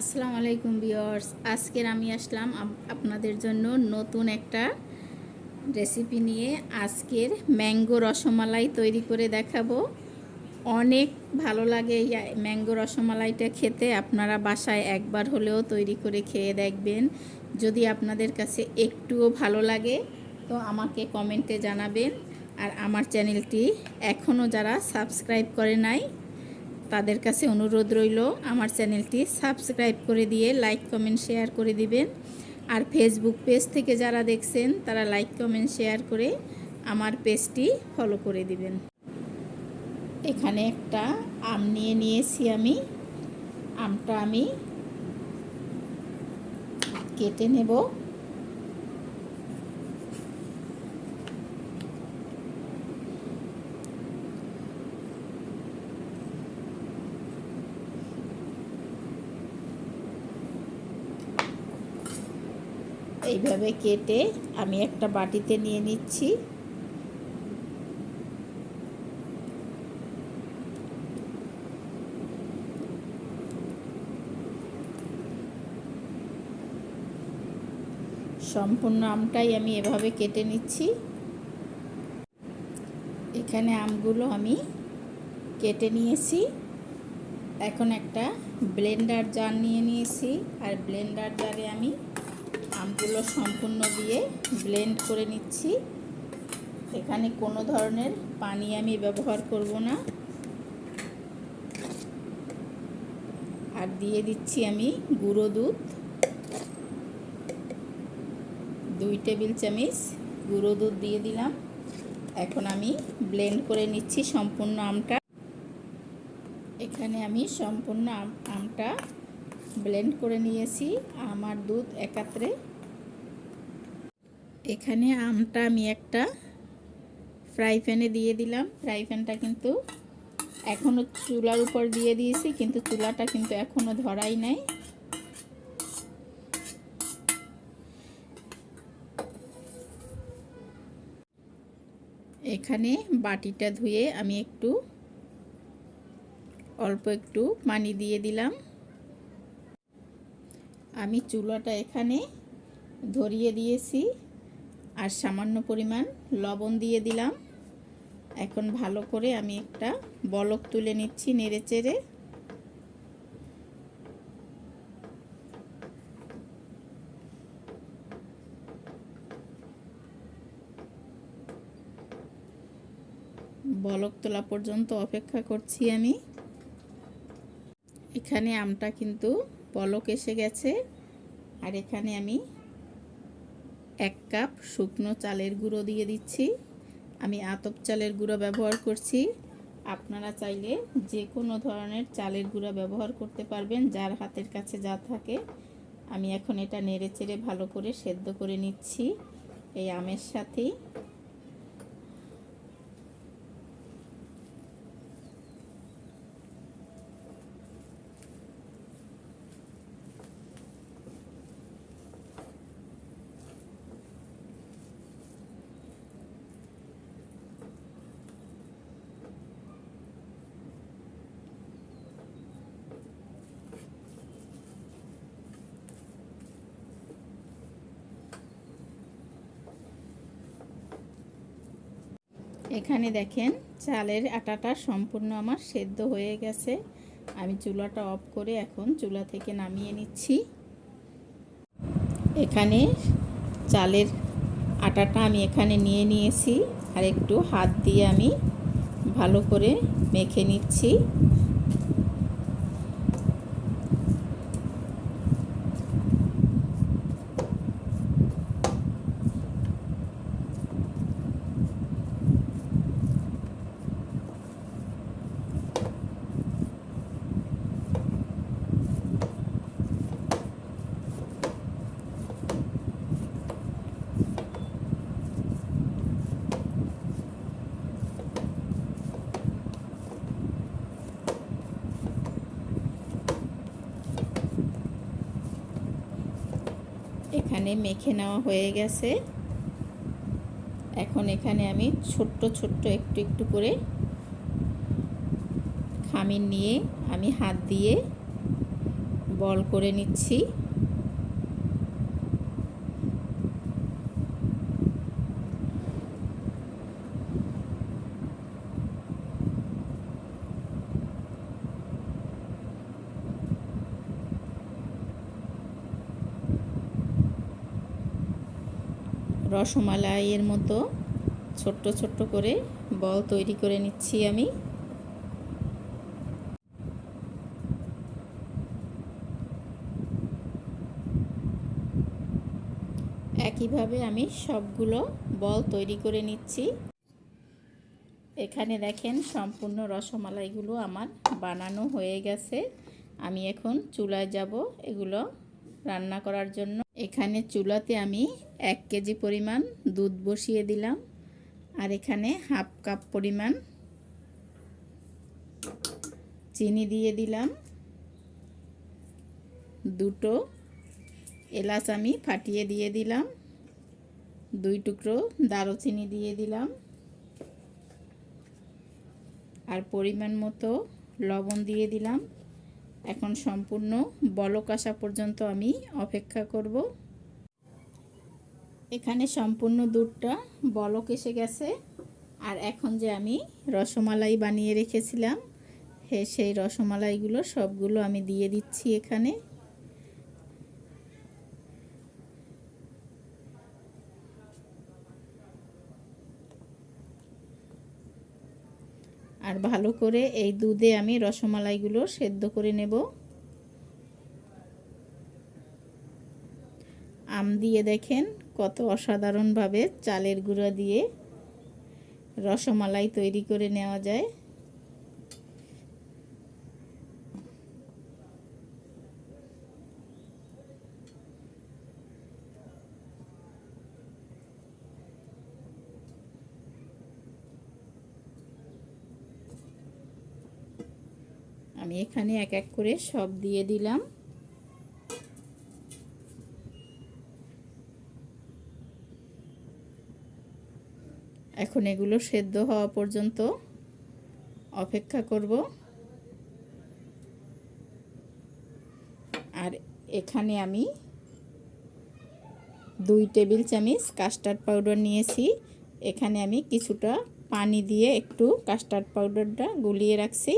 আসসালামু আলাইকুম বিয়র্স আজকের আমি আসলাম আপনাদের জন্য নতুন একটা রেসিপি নিয়ে আজকের ম্যাঙ্গো রসমালাই তৈরি করে দেখাবো। অনেক ভালো লাগে ম্যাঙ্গো রসমালাইটা খেতে। আপনারা বাসায় একবার হলেও তৈরি করে খেয়ে দেখবেন। যদি আপনাদের কাছে একটুও ভালো লাগে, তো আমাকে কমেন্টে জানাবেন। আর আমার চ্যানেলটি এখনও যারা সাবস্ক্রাইব করে নাই তাদের কাছে অনুরোধ রইল, আমার চ্যানেলটি সাবস্ক্রাইব করে দিয়ে লাইক, কমেন্ট, শেয়ার করে দিবেন। আর ফেসবুক পেজ থেকে যারা দেখছেন, তারা লাইক, কমেন্ট, শেয়ার করে আমার পেজটি ফলো করে দিবেন। এখানে একটা আম নিয়ে নিয়েছি আমি। আমটা আমি কেটে নেব। এইভাবে কেটে আমি একটা বাটিতে নিয়ে নিচ্ছি। সম্পূর্ণ আমটাই আমি এভাবে কেটে নিচ্ছি। এখানে আমগুলো আমি কেটে নিয়েছি। এখন একটা ব্লেন্ডার জার নিয়ে নিয়েছি। আর ব্লেন্ডার জারে আমি আমগুলো সম্পূর্ণ দিয়ে ব্লেন্ড করে নিচ্ছি। এখানে কোনো ধরনের পানি আমি ব্যবহার করব না। আর দিয়ে দিচ্ছি আমি গুঁড়ো দুধ। দুই টেবিল চামচ গুঁড়ো দুধ দিয়ে দিলাম। এখন আমি ব্লেন্ড করে নিচ্ছি সম্পূর্ণ আমটা। এখানে আমি সম্পূর্ণ আম- আমটা ব্লেন্ড করে নিয়েছি, আমার দুধ একাত্রে। এখানে আমটা আমি একটা ফ্রাই প্যানে দিয়ে দিলাম। ফ্রাই প্যানটা কিন্তু এখনও চুলার উপর দিয়ে দিয়েছি, কিন্তু চুলাটা কিন্তু এখনও ধরাই নাই। এখানে বাটিটা ধুয়ে আমি একটু, অল্প একটু পানি দিয়ে দিলাম। আমি চুলাটা এখানে ধরিয়ে দিয়েছি আর সামান্য পরিমাণ লবণ দিয়ে দিলাম। এখন ভালো করে আমি একটা বলক তুলে নিচ্ছি নেড়ে চেড়ে বলক তোলা পর্যন্ত অপেক্ষা করছি আমি। এখানে আমটা কিন্তু বলক এসে গেছে। আর এখানে আমি এক কাপ শুকনো চালের গুঁড়ো দিয়ে দিচ্ছি। আমি আতপ চালের গুঁড়ো ব্যবহার করছি। আপনারা চাইলে যে কোনো ধরনের চালের গুঁড়ো ব্যবহার করতে পারবেন, যার হাতের কাছে যা থাকে। আমি এখন এটা নেড়ে চেড়ে ভালো করে সেদ্ধ করে নিচ্ছি। এই আমের সাথেই এখানে দেখেন চালের আটাটা সম্পূর্ণ আমার সেদ্ধ হয়ে গেছে। আমি চুলাটা অফ করে এখন চুলা থেকে নামিয়ে নিচ্ছি। এখানে চালের আটাটা আমি এখানে নিয়ে নিয়েছি আর একটু হাত দিয়ে আমি ভালো করে মেখে নিচ্ছি। এখানে মেখে নেওয়া হয়ে গেছে। এখন এখানে আমি ছোট্ট ছোট্ট একটু একটু করে খামির নিয়ে আমি হাত দিয়ে বল করে নিচ্ছি। রসমালাইয়ের মতো ছোট্ট ছোট্ট করে বল তৈরি করে নিচ্ছি আমি। একইভাবে আমি সবগুলো বল তৈরি করে নিচ্ছি। এখানে দেখেন সম্পূর্ণ রসমালাইগুলো আমার বানানো হয়ে গেছে। আমি এখন চুলায় যাব এগুলো রান্না করার জন্য। এখানে চুলাতে আমি এক কেজি পরিমাণ দুধ বসিয়ে দিলাম। আর এখানে হাফ কাপ পরিমাণ চিনি দিয়ে দিলাম। দুটো এলাচ আমি ফাটিয়ে দিয়ে দিলাম। দুই টুকরো দারুচিনি দিয়ে দিলাম। আর পরিমাণ মতো লবণ দিয়ে দিলাম। এখন সম্পূর্ণ বলক আসা পর্যন্ত আমি অপেক্ষা করব। এখানে সম্পূর্ণ দুধটা বলক এসে গেছে। আর এখন যে আমি রসমালাই বানিয়ে রেখেছিলাম, হে সেই রসমালাইগুলো সবগুলো আমি দিয়ে দিচ্ছি এখানে। আর ভালো করে এই দুধে আমি রসমালাইগুলো সেদ্ধ করে নেব। আম দিয়ে দেখেন কত অসাধারণভাবে চালের গুঁড়া দিয়ে রসমালাই তৈরি করে নেওয়া যায়। আমি এখানে এক এক করে সব দিয়ে দিলাম। এখন এগুলো সেদ্ধ হওয়া পর্যন্ত অপেক্ষা করব। আর এখানে আমি দুই টেবিল চামচ কাস্টার্ড পাউডার নিয়েছি। এখানে আমি কিছুটা পানি দিয়ে একটু কাস্টার্ড পাউডারটা গুলিয়ে রাখছি।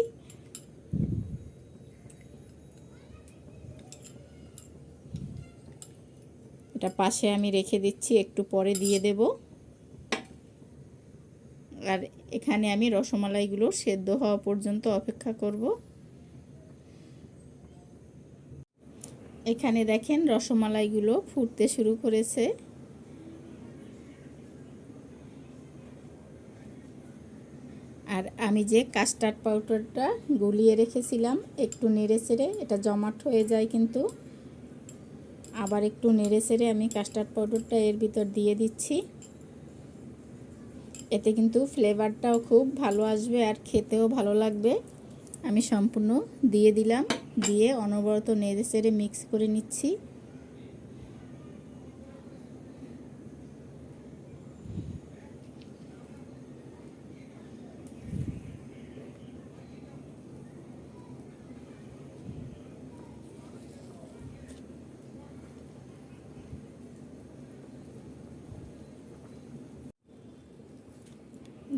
এটা পাশে আমি রেখে দিচ্ছি, একটু পরে দিয়ে দেব। আর এখানে আমি রসমালাইগুলো সেদ্ধ হওয়া পর্যন্ত অপেক্ষা করব। এখানে দেখেন রসমালাইগুলো ফুটতে শুরু করেছে। আর আমি যে কাস্টার্ড পাউডারটা গুলিয়ে রেখেছিলাম, একটু নেড়ে চেড়ে, এটা জমাট হয়ে যায় কিন্তু। আবার একটু নেড়ে চেড়ে আমি কাস্টার্ড পাউডারটা এর ভিতর দিয়ে দিচ্ছি। এতে কিন্তু ফ্লেভারটাও খুব ভালো আসবে আর খেতেও ভালো লাগবে। আমি সম্পূর্ণ দিয়ে দিলাম, দিয়ে অনবরত নেড়ে চেড়ে মিক্স করে নিচ্ছি।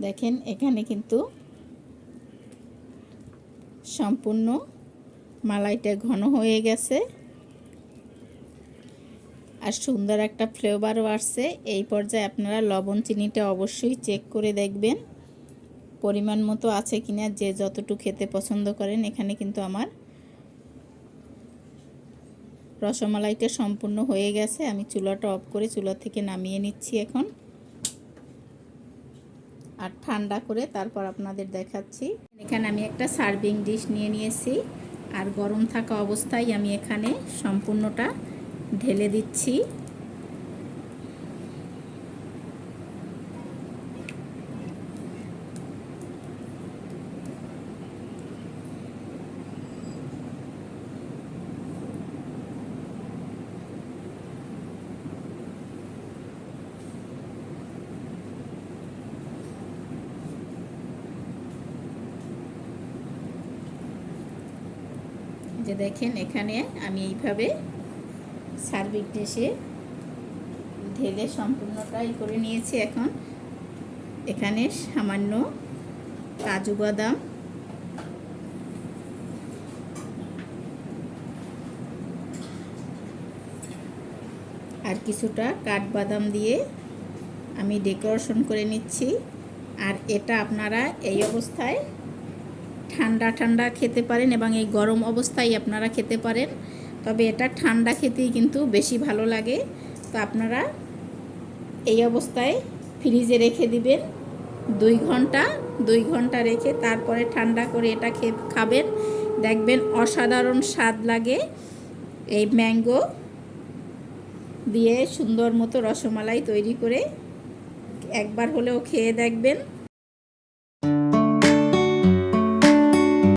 দেখেন, এখানে কিন্তু সম্পূর্ণ মালাইটা ঘন হয়ে গেছে। আর সুন্দর একটা ফ্লেভারও আসছে। এই পর্যায়ে আপনারা লবণ চিনিটা অবশ্যই চেক করে দেখবেন। পরিমাণ মতো আছে কিনা, যে যতটুকু খেতে পছন্দ করেন। এখানে কিন্তু আমার রসমালাইটা সম্পূর্ণ হয়ে গেছে। আমি চুলাটা অফ করে চুলা থেকে নামিয়ে নিচ্ছি এখন। আর ঠান্ডা করে তারপর আপনাদের দেখাচ্ছি। এখানে আমি একটা সার্ভিং ডিশ নিয়ে নিয়েছি। আর গরম থাকা অবস্থায় আমি এখানে সম্পূর্ণটা ঢেলে দিচ্ছি। যে দেখেন এখানে আমি এইভাবে সার্ভিক ডিশে ঢেলে সম্পূর্ণটাই করে নিয়েছি এখন। এখানে সামান্য কাজু বাদাম। আর কিছুটা কাঠবাদাম দিয়ে আমি ডেকোরেশন করে নিচ্ছি। আর এটা আপনারা এই অবস্থায় ঠান্ডা ঠান্ডা খেতে পারেন এবং এই গরম অবস্থায় আপনারা খেতে পারেন। তবে এটা ঠান্ডা খেতেই কিন্তু বেশি ভালো লাগে। তো আপনারা এই অবস্থায় ফ্রিজে রেখে দিবেন। দুই ঘণ্টা দুই ঘণ্টা রেখে তারপরে ঠান্ডা করে এটা খেয়ে খাবেন। দেখবেন অসাধারণ স্বাদ লাগে এই ম্যাঙ্গো দিয়ে সুন্দর মতো রসমালাই তৈরি করে একবার হলেও খেয়ে দেখবেন।